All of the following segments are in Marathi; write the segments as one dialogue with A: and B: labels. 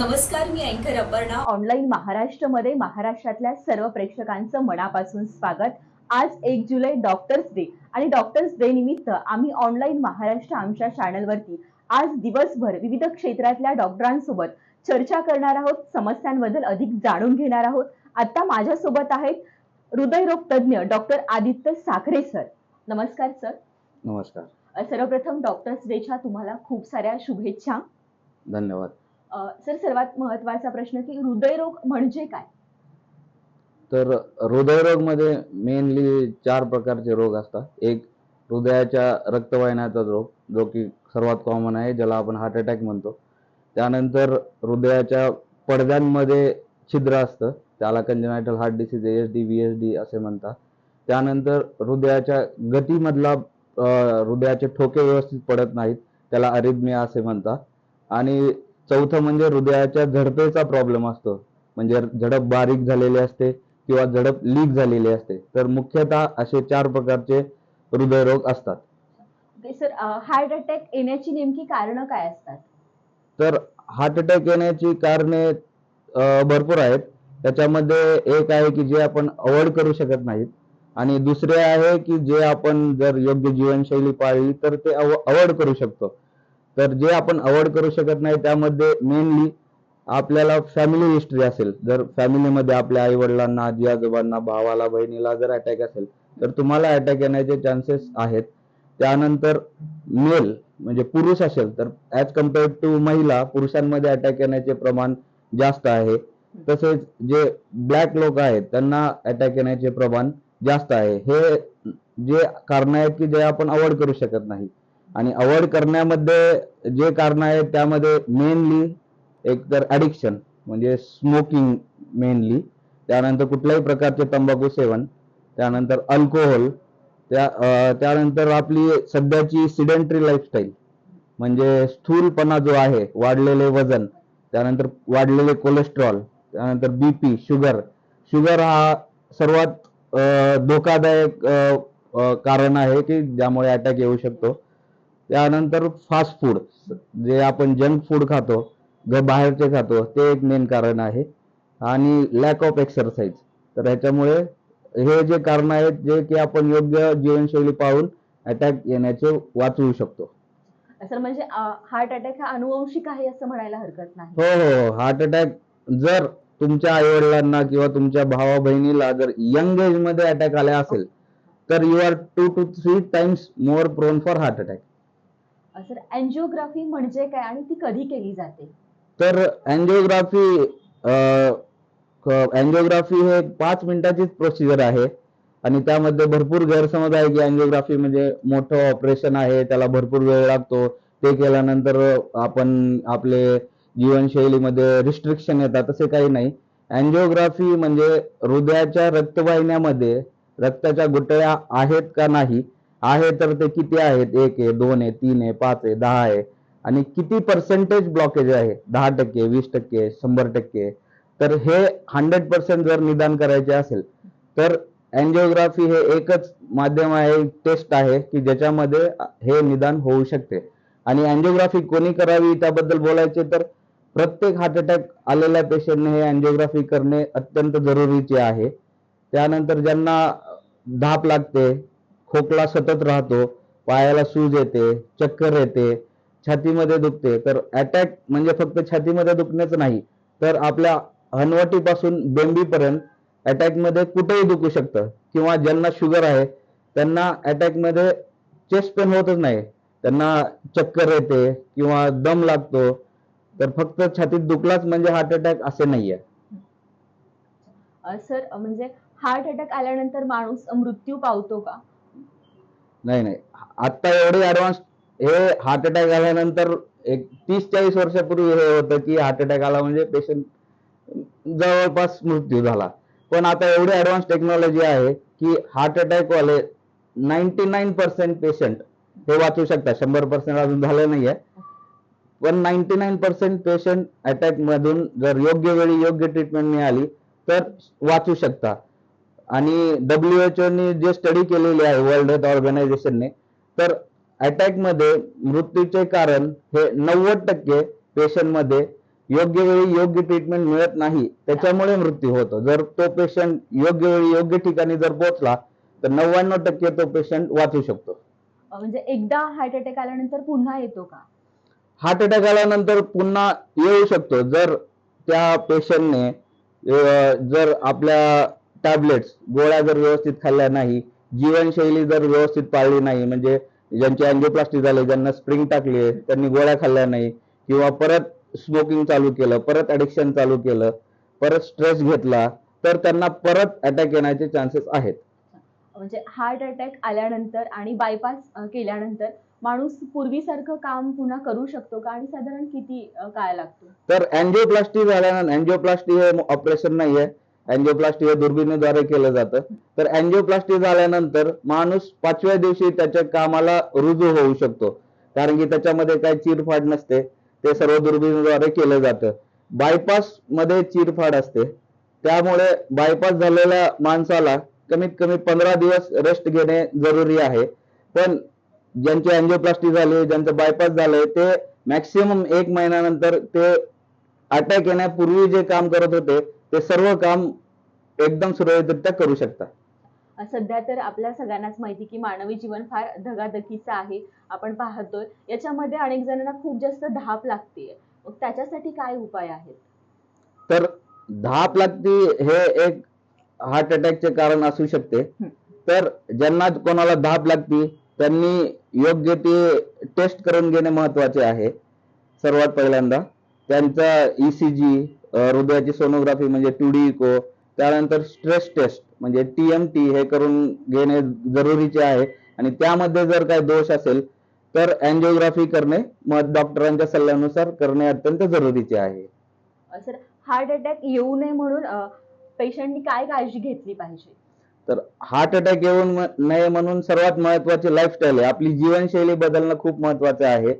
A: नमस्कार मी अँकर अपर्णा.
B: ऑनलाईन महाराष्ट्रमध्ये महाराष्ट्रातल्या सर्व प्रेक्षकांचं मनापासून स्वागत. आज एक जुलै डॉक्टर्स डे आणि डॉक्टर्स डे निमित्त आम्ही ऑनलाईन महाराष्ट्र आमच्या चॅनलवरती आज दिवसभर विविध क्षेत्रातल्या डॉक्टरांसोबत चर्चा करणार आहोत समस्यांबद्दल अधिक जाणून घेणार आहोत. आता माझ्यासोबत आहेत हृदयरोग तज्ज्ञ डॉक्टर आदित्य साखरे सर नमस्कार सर
C: नमस्कार.
B: सर्वप्रथम डॉक्टर्स डेच्या तुम्हाला खूप साऱ्या शुभेच्छा.
C: धन्यवाद.
B: सर सर्वात महत्त्वाचा प्रश्न की हृदयरोग म्हणजे काय?
C: तर हृदयरोगमध्ये मेनली चार प्रकारचे रोग असतात. एक हृदयाच्या रक्तवाहिन्याचा रोग जो की सर्वात कॉमन आहे ज्याला आपण हार्ट अटॅक म्हणतो. त्यानंतर हृदयाच्या पडद्यांमध्ये छिद्र असतं. त्याला congenital heart disease S D V S D असे म्हणतात. त्यानंतर हृदयाच्या गतीमधला हृदयाचे ठोके व्यवस्थित पडत नाहीत. त्याला अरिदमिया असे म्हणतात. आणि चौथं म्हणजे हृदयाच्या झडपेचा प्रॉब्लेम असतो. म्हणजे झडप बारीक झालेली असते किंवा झडप लीक झालेली असते. तर मुख्यतः असे चार प्रकारचे हृदयरोग असतात.
B: सर हार्ट अटॅक येण्याची नेमकी कारणं काय असतात?
C: तर हार्ट अटॅक येण्याची कारणे भरपूर आहेत. त्याच्यामध्ये एक आहे की जे आपण अवॉइड करू शकत नाहीत. आणि दुसरे आहे की जे आपण जर योग्य जीवनशैली पाळली तर ते अवॉइड करू शकतो. तर जे आपण अवॉइड करू शकत नाही त्यामध्ये मेनली आपल्याला फॅमिली हिस्ट्री असेल. जर फॅमिलीमध्ये आपल्या आई वडिलांना आजी आजोबांना भावाला बहिणीला जर अटॅक असेल तर तुम्हाला अटॅक येण्याचे चान्सेस आहेत. त्यानंतर मेल म्हणजे पुरुष असेल तर ऍज कंपेअर टू महिला पुरुषांमध्ये अटॅक येण्याचे प्रमाण जास्त आहे. तसेच जे ब्लॅक लोक आहेत त्यांना अटॅक येण्याचे प्रमाण जास्त आहे. हे जे कारण आहेत की जे आपण अवॉइड करू शकत नाही. आणि अवॉइड करण्यामध्ये जे कारण आहेत त्यामध्ये मेनली एक तर ॲडिक्शन म्हणजे स्मोकिंग मेनली त्यानंतर कुठल्याही प्रकारचे तंबाखू सेवन. त्यानंतर अल्कोहोल त्या त्यानंतर आपली सध्याची सिडेंटरी लाईफस्टाईल म्हणजे स्थूलपणा जो आहे वाढलेले वजन. त्यानंतर वाढलेले कोलेस्ट्रॉल त्यानंतर बी पी शुगर शुगर हा सर्वात धोकादायक कारण आहे की ज्यामुळे अटॅक येऊ शकतो. त्यानंतर फास्ट फूड जे आपण जंक फूड खातो जे बाहेरचे खातो ते एक मेन कारण आहे. आणि लॅक ऑफ एक्सरसाइज तर ह्याच्यामुळे हे जे कारण आहेत जे की आपण योग्य जीवनशैली पाहून अटॅक येण्याचे वाचवू शकतो.
B: सर म्हणजे हार्ट अटॅक हा अनुवंशिक आहे असं म्हणायला हरकत नाही.
C: हो हो हार्ट अटॅक जर तुमच्या आई वडिलांना किंवा तुमच्या भावा बहिणीला जर यंग एजमध्ये अटॅक आला असेल तर you are two to three times more prone for heart attack
B: sir angiography म्हणजे काय आणि ती कधी केली जाते?
C: तर अँजिओग्राफी अँजिओग्राफी हे पाच मिनिटाचीच प्रोसिजर आहे. आणि त्यामध्ये भरपूर गैरसमज आहे की अँजिओग्राफी म्हणजे मोठं ऑपरेशन आहे त्याला भरपूर वेळ लागतो. ते केल्यानंतर आपण आपले जीवनशैलीमध्ये रिस्ट्रिक्शन येतात तसे काही नाही. अँजिओग्राफी म्हणजे हृदयाच्या रक्तवाहिन्यामध्ये रक्ताच्या गुठळ्या आहेत का नाही आहे तर ते किती आहेत? एक आहे दोन आहे तीन आहे पाच आहे दहा आहे. आणि किती पर्सेंटेज ब्लॉकेज आहे? दहा टक्के वीस टक्के शंभर टक्के. तर हे हंड्रेड पर्सेंट जर निदान करायचे असेल तर अँजिओग्राफी हे एकच माध्यम आहे टेस्ट आहे की ज्याच्यामध्ये हे निदान होऊ शकते. आणि अँजिओग्राफी कोणी करावी त्याबद्दल बोलायचे तर प्रत्येक हार्ट अटॅक आलेल्या पेशंटने हे अँजिओग्राफी करणे अत्यंत जरुरीचे आहे. त्यानंतर ज्यांना धाप लागते खोकला सतत राहतो पायाला सूज येते चक्कर येते छातीमध्ये दुखते. तर अटॅक म्हणजे फक्त छातीमध्ये दुखण्याचं नाही तर आपल्या हनवटीपासून बेंबीपर्यंत अटॅकमध्ये कुठेही दुखू शकतं. किंवा ज्यांना शुगर आहे त्यांना अटॅकमध्ये चेस्ट पेन होतच नाही. त्यांना चक्कर येते किंवा दम लागतो. तर फक्त छातीत दुखलाच म्हणजे हार्ट अटॅक असे नाहीये.
B: सर म्हणजे हार्ट अटॅक आल्यानंतर माणूस मृत्यू पावतो का?
C: नाही नाही. आता एवढे ऍडव्हान्स हे हार्ट अटॅक आल्यानंतर एक तीस चाळीस वर्षापूर्वी हे होतं की हार्ट अटॅक आला म्हणजे पेशंट जवळपास मृत्यू झाला. पण आता एवढी ऍडव्हान्स टेक्नॉलॉजी आहे की हार्ट अटॅक वाले नाईन्टी नाईन पर्सेंट पेशंट हे वाचू शकतात. शंभर पर्सेंट अजून झालं नाहीये. पण ninety nine percent patient attack मधून जर योग्य वेळी योग्य ट्रीटमेंट मिळाली तर वाचू शकता. आणि डब्ल्यूएचओ ने जे स्टडी केलेली आहे वर्ल्ड हेल्थ ऑर्गनायझेशनने तर अटॅकमध्ये मृत्यूचे कारण हे नव्वद टक्के पेशंटमध्ये योग्य वेळी योग्य ट्रीटमेंट मिळत नाही. त्याच्यामुळे मृत्यू होतो. जर तो पेशंट योग्य वेळी योग्य ठिकाणी जर पोहोचला तर नव्याण्णव टक्के तो पेशंट वाचू शकतो.
B: म्हणजे एकदा हार्ट अटॅक आल्यानंतर पुन्हा येतो का?
C: हार्ट अटॅक आल्यानंतर पुन्हा येऊ शकतो. जर त्या पेशंटने जर आपल्या टॅबलेट्स गोळ्या जर व्यवस्थित खाल्ल्या नाही जीवनशैली जर व्यवस्थित पाळली नाही म्हणजे ज्यांची अँजिओप्लास्टी झाली ज्यांना स्प्रिंग टाकली त्यांनी गोळ्या खाल्ल्या नाही किंवा परत स्मोकिंग चालू केलं परत ॲडिक्शन चालू केलं परत स्ट्रेस घेतला तर त्यांना परत अटॅक येण्याचे चान्सेस आहेत.
B: म्हणजे हार्ट अटॅक आल्यानंतर आणि बायपास केल्यानंतर माणूस पूर्वीसारखं काम पुन्हा करू शकतो का? आणि साधारण किती काळ लागतो?
C: तर अँजिओप्लास्टी झाल्यानंतर अँजिओप्लास्टी हे ऑपरेशन नाही आहे अँजिओप्लास्टी हे दुर्बिणीद्वारे केलं जातं. तर अँजिओप्लास्टी झाल्यानंतर माणूस पाचव्या दिवशी त्याच्या कामाला रुजू होऊ शकतो. कारण की त्याच्यामध्ये काही चिरफाड नसते. ते सर्व दुर्बिणीद्वारे केलं जातं. बायपासमध्ये चिरफाड असते. त्यामुळे बायपास झालेल्या माणसाला कमीत कमी पंधरा दिवस रेस्ट घेणे जरुरी आहे. पण ज्यांची अँजिओप्लास्टी झाली ज्यांचं बायपास झालंय ते मॅक्सिमम एक महिन्यानंतर ते अटॅक येण्यापूर्वी जे काम करत होते ते सर्व काम एकदम सुरळीतरित्या करू शकतात
B: अ, सध्या तर आपल्या सगळ्यांनाच माहिती की मानवी जीवन फार धगाधकीचं आहे. आपण पाहतोय. याच्यामध्ये अनेक जणांना खूप जास्त धाप लागते मग त्याच्यासाठी काय उपाय आहेत?
C: तर धाप लागती हे एक हार्ट अटॅकचे कारण असू शकते. तर ज्यांना कोणाला धाप लागती त्यांनी योग्य ते टेस्ट करून घेणे महत्त्वाचे आहे. सर्वात पहिल्यांदा त्यांचा E ईसीजी हृदयाची सोनोग्राफी म्हणजे टूडी इको त्यानंतर स्ट्रेस टेस्ट म्हणजे टीएमटी हे करून घेणे जरुरीचे आहे. आणि त्यामध्ये जर काही दोष असेल तर अँजिओग्राफी करणे मग डॉक्टरांच्या सल्ल्यानुसार करणे अत्यंत जरुरीचे आहे.
B: सर हार्ट अटॅक येऊ नये म्हणून पेशंटनी काय काळजी घेतली पाहिजे?
C: तर हार्ट अटॅक येऊन म- नये म्हणून सर्वात महत्वाची लाईफस्टाईल आहे. आपली जीवनशैली बदलणं खूप महत्वाचं आहे.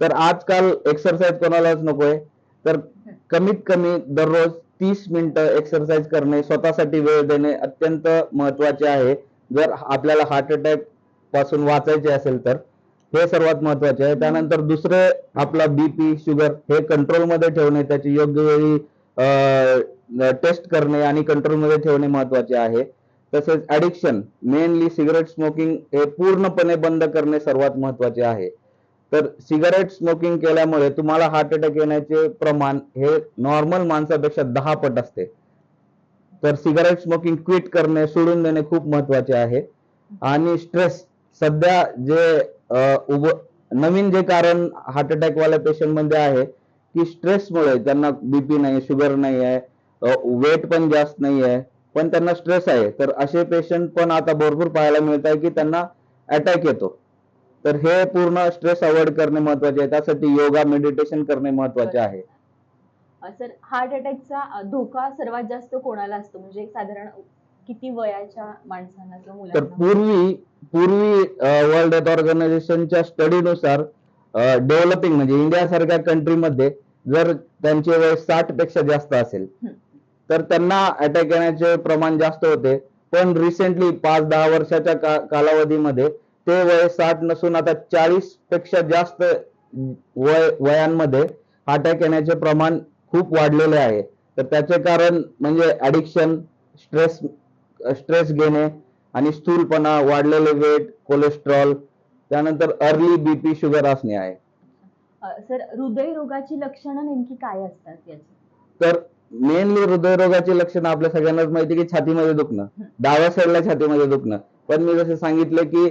C: तर आजकाल एक्सरसाइज कोणालाच नकोय. तर कमीत कमी दररोज तीस मिनिटं एक्सरसाइज करणे स्वतःसाठी वेळ देणे अत्यंत महत्त्वाचे आहे. जर आपल्याला हार्ट अटॅकपासून वाचायचे असेल तर हे सर्वात महत्त्वाचे आहे. त्यानंतर दुसरे आपला बीपी शुगर हे कंट्रोलमध्ये ठेवणे त्याची योग्य वेळी टेस्ट करणे आणि कंट्रोलमध्ये ठेवणे महत्त्वाचे आहे. तसेच ऍडिक्शन मेनली सिगरेट स्मोकिंग हे पूर्णपणे बंद करणे सर्वात महत्त्वाचे आहे. तर सिगारेट स्मोकिंग केल्यामुळे तुम्हाला हार्ट अटॅक येण्याचे प्रमाण हे नॉर्मल माणसापेक्षा दहा पट असते. तर सिगारेट स्मोकिंग क्विट करणे सोडून देणे खूप महत्त्वाचे आहे. आणि स्ट्रेस सध्या जे उभ नवीन जे कारण हार्ट अटॅक वाल्या पेशंटमध्ये आहे की स्ट्रेसमुळे त्यांना बीपी नाही शुगर नाही आहे वेट पण जास्त नाही आहे पण त्यांना स्ट्रेस आहे. तर असे पेशंट पण आता भरपूर पाहायला मिळत आहे की त्यांना अटॅक येतो. तर हे पूर्ण स्ट्रेस अवॉइड करणे महत्त्वाचे आहे. त्यासाठी योगा मेडिटेशन करणे महत्त्वाचे आहे.
B: सर हार्ट अटॅकचा धोका सर्वात जास्त कोणाला असतो? म्हणजे साधारण किती वयाच्या माणसांना किंवा
C: तर
B: मुलांना
C: पूर्वी पूर्वी वर्ल्ड हेल्थ ऑर्गनायझेशनच्या स्टडीनुसार डेव्हलपिंग म्हणजे इंडिया सारख्या कंट्रीमध्ये जर त्यांचे वय साठपेक्षा जास्त असेल
B: हं.
C: तर त्यांना अटॅक येण्याचे प्रमाण जास्त होते. पण रिसेंटली पाच दहा वर्षाच्या का- कालावधीमध्ये ते वय साठ नसून आता चाळीसपेक्षा जास्त वय वयांमध्ये अटॅक येण्याचे प्रमाण खूप वाढलेले आहे. तर त्याचे कारण म्हणजे ऍडिक्शन स्ट्रेस स्ट्रेस घेणे आणि स्थूलपणा वाढलेले वेट कोलेस्ट्रॉल त्यानंतर अर्ली बीपी शुगर असणे आहे.
B: सर हृदयरोगाची लक्षणं नेमकी काय असतात याची?
C: तर मेनली हृदयरोगाची लक्षणं आपल्या सगळ्यांनाच माहिती की छातीमध्ये दुखणं. डाव्या साईडला छातीमध्ये दुखणं. पण मी जसे सांगितलं की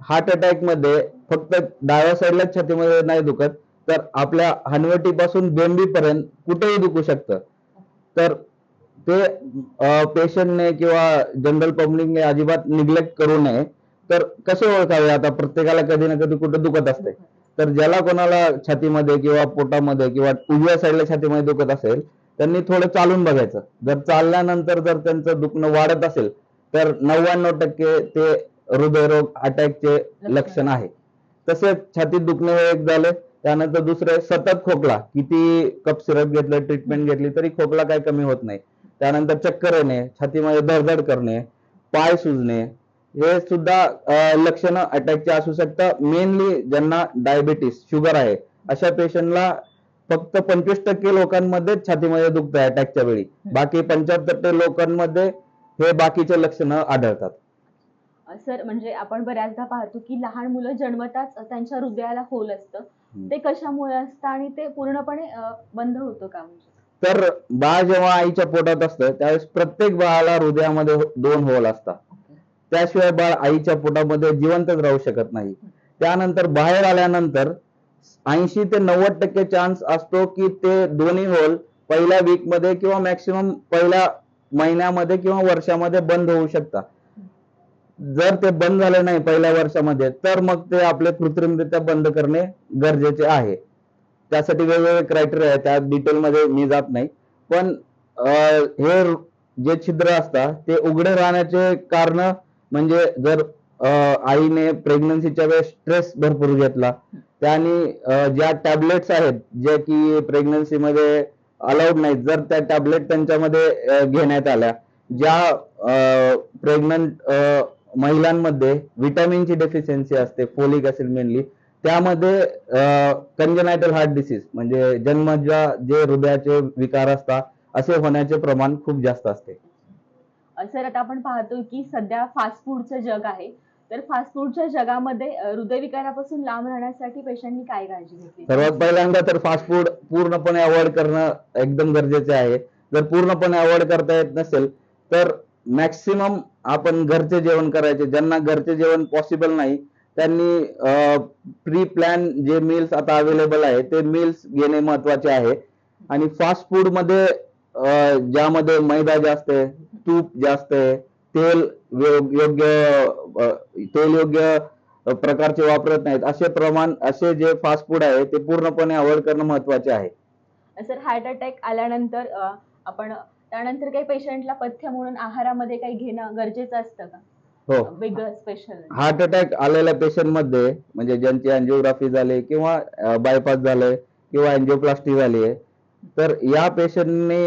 C: हार्ट अटॅकमध्ये फक्त डाव्या साईडलाच छातीमध्ये नाही दुखत तर आपल्या हनवटीपासून बेंबीपर्यंत कुठेही दुखू शकतं. तर ते पेशंटने किंवा जनरल पब्लिकने अजिबात निग्लेक्ट करू नये. तर कसे ओळखावे? आता प्रत्येकाला कधी ना कधी कुठे दुखत असते. तर ज्याला कोणाला छातीमध्ये किंवा पोटामध्ये किंवा उजव्या साईडला छातीमध्ये दुखत असेल त्यांनी थोडं चालून बघायचं. जर चालल्यानंतर जर त्यांचं दुखणं वाढत असेल तर नव्याण्णव टक्के ते हृदयरोग अटॅकचे लक्षण. आहे. तसेच छातीत दुखणे हे एक झाले त्यानंतर दुसरे सतत खोकला. किती कप सिरप घेतलं ट्रीटमेंट घेतली तरी खोकला काही कमी होत नाही. त्यानंतर चक्कर येणे छातीमध्ये धडधड करणे पाय सुजणे हे सुद्धा लक्षणं अटॅकचे असू शकतात मेनली ज्यांना डायबिटीस शुगर आहे अशा पेशंटला फक्त पंचवीस टक्के लोकांमध्ये छातीमध्ये दुखतं अटॅकच्या वेळी. बाकी पंच्याहत्तर टक्के लोकांमध्ये हे बाकीचे लक्षणं आढळतात.
B: सर म्हणजे आपण बऱ्याचदा पाहतो की लहान मुलं जन्मताच त्यांच्या हृदयाला होल असतं. ते कशामुळे असतं आणि ते पूर्णपणे बंद होतं का म्हणजे?
C: तर बाळ जेव्हा आईच्या पोटात असतं त्यावेळेस प्रत्येक बाळाला हृदयामध्ये दोन होल असतात. त्याशिवाय बाळ आईच्या पोटामध्ये जिवंतच राहू शकत नाही. त्यानंतर बाहेर आल्यानंतर ऐंशी ते नव्वद टक्के चान्स असतो की ते दोन्ही होल पहिल्या वीकमध्ये किंवा मॅक्सिमम पहिल्या महिन्यामध्ये किंवा वर्षामध्ये बंद होऊ शकतात. जर ते बंद झाले नाही पहिल्या वर्षामध्ये तर मग ते आपले कृत्रिमरित्या बंद करणे गरजेचे आहे. त्यासाठी वेगवेगळे क्रायटेरिया आहेत त्या डिटेलमध्ये मी जात नाही. पण हे जे छिद्र असतात ते उघडे राहण्याचे कारण म्हणजे जर आईने प्रेग्नन्सीच्या वेळेस स्ट्रेस भरपूर घेतला त्याने ज्या टॅबलेट्स आहेत जे की प्रेग्नन्सीमध्ये अलाउड नाहीत जर त्या टॅबलेट त्यांच्यामध्ये घेण्यात आल्या ज्या प्रेग्नंट महिलांमध्ये विटॅमिनची डेफिशियन्सी असते फोलिक ऍसिड मेनली त्यामध्ये कंजनायटल हार्ट डिसीज म्हणजे जन्मजा जे हृदयाचे विकार असतात असे होण्याचे प्रमाण खूप जास्त असते.
B: सर आता आपण पाहतो की सध्या फास्ट फूडचं जग आहे. तर फास्ट फूडच्या जगामध्ये हृदयविकारापासून लांब राहण्यासाठी पेशंटनी काय काळजी घेतली?
C: सर्वात पहिल्यांदा तर फास्ट फूड पूर्णपणे अवॉइड करणं एकदम गरजेचे आहे. जर पूर्णपणे अवॉइड करता येत नसेल तर मॅक्सिमम आपण घरचे जेवण करायचे. ज्यांना घरचे जेवण पॉसिबल नाही त्यांनी प्री प्लॅन जे मील्स आता अवेलेबल आहे ते मील्स घेणे महत्त्वाचे आहे. आणि फास्ट फूडमध्ये ज्यामध्ये मैदा जास्त आहे तूप जास्त आहे तेल योग्य तेल योग्य प्रकारचे वापरत नाहीत. असे प्रमाण असे जे फास्ट फूड आहे ते पूर्णपणे अवॉइड करणं महत्त्वाचे आहे.
B: सर हार्ट अटॅक आल्यानंतर आपण त्यानंतर काही पेशंटला पथ्य म्हणून आहारामध्ये काही घेणं गरजेचं असतं का?
C: हो.
B: वेगळं स्पेशल
C: हार्ट अटॅक आलेल्या पेशंटमध्ये म्हणजे ज्यांची अँजिओग्राफी झाली किंवा बायपास झालंय किंवा अँजिओप्लास्टी झाली आहे तर या पेशंटने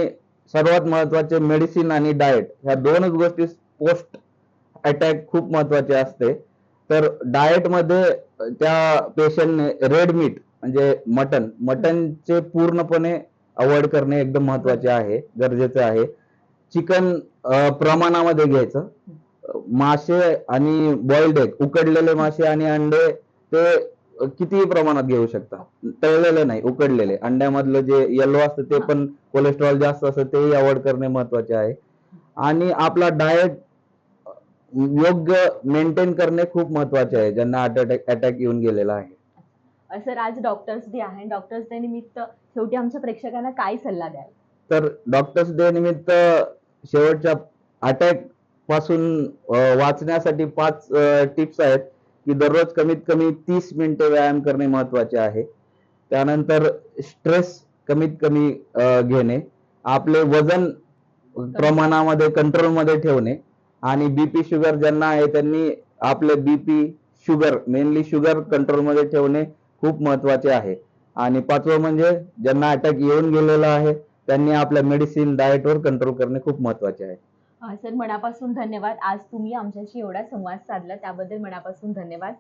C: सर्वात महत्त्वाचे मेडिसिन आणि डाएट ह्या दोनच गोष्टी पोस्ट अटॅक खूप महत्त्वाचे असते. तर डाएटमध्ये त्या पेशंटने रेड मीट म्हणजे मटन मटनचे पूर्णपणे अवॉइड करणे एकदम महत्त्वाचे आहे गरजेचं आहे. चिकन प्रमाणामध्ये घ्यायचं. मासे आणि बॉइल्ड एग उकडलेले मासे आणि अंडे ते कितीही प्रमाणात घेऊ शकता. तळलेले नाही उकडलेले. अंड्यामधलं जे येलो असतं ते पण कोलेस्ट्रॉल जास्त असतं तेही अवॉइड करणे महत्त्वाचे आहे. आणि आपला डाएट योग्य मेंटेन करणे खूप महत्त्वाचे आहे ज्यांना हार्ट अटॅक अटॅक येऊन गेलेला आहे.
B: सर आज डॉक्टर्स डे आहे. डॉक्टर्स डे निमित्त शेवटी आमच्या प्रेक्षकांना काय सल्ला द्याल?
C: तर डॉक्टर्स डे निमित्त शेवटच्या अटॅकपासून वाचण्यासाठी पाच टिप्स आहेत की दररोज कमीत कमी तीस मिनिटे व्यायाम करणे महत्त्वाचे आहे. त्यानंतर स्ट्रेस कमीत कमी घेणे आपले वजन प्रमाणामध्ये कंट्रोलमध्ये ठेवणे आणि बीपी शुगर ज्यांना आहे त्यांनी आपले बीपी शुगर मेनली शुगर कंट्रोलमध्ये ठेवणे खूप महत्त्वाचे आहे. आणि पाचवं म्हणजे ज्यांना अटॅक येऊन गेलेला आहे त्यांनी आपल्या मेडिसिन डाएटवर कंट्रोल करणे खूप महत्त्वाचे आहे.
B: सर मनापासून धन्यवाद. आज तुम्ही आमच्याशी एवढा संवाद साधला त्याबद्दल मनापासून धन्यवाद.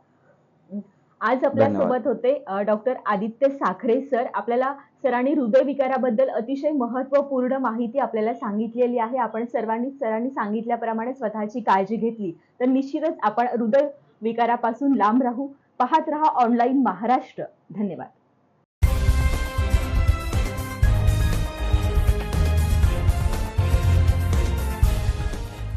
B: आज आपल्या. सोबत होते डॉक्टर आदित्य साखरे सर. आपल्याला सरांनी हृदयविकाराबद्दल अतिशय महत्त्वपूर्ण माहिती आपल्याला सांगितलेली आहे. आपण सर्वांनी सरांनी सांगितल्याप्रमाणे स्वतःची काळजी घेतली. तर निश्चितच आपण हृदय विकारापासून लांब राहू. पाहत रहा ऑनलाईन महाराष्ट्र. धन्यवाद.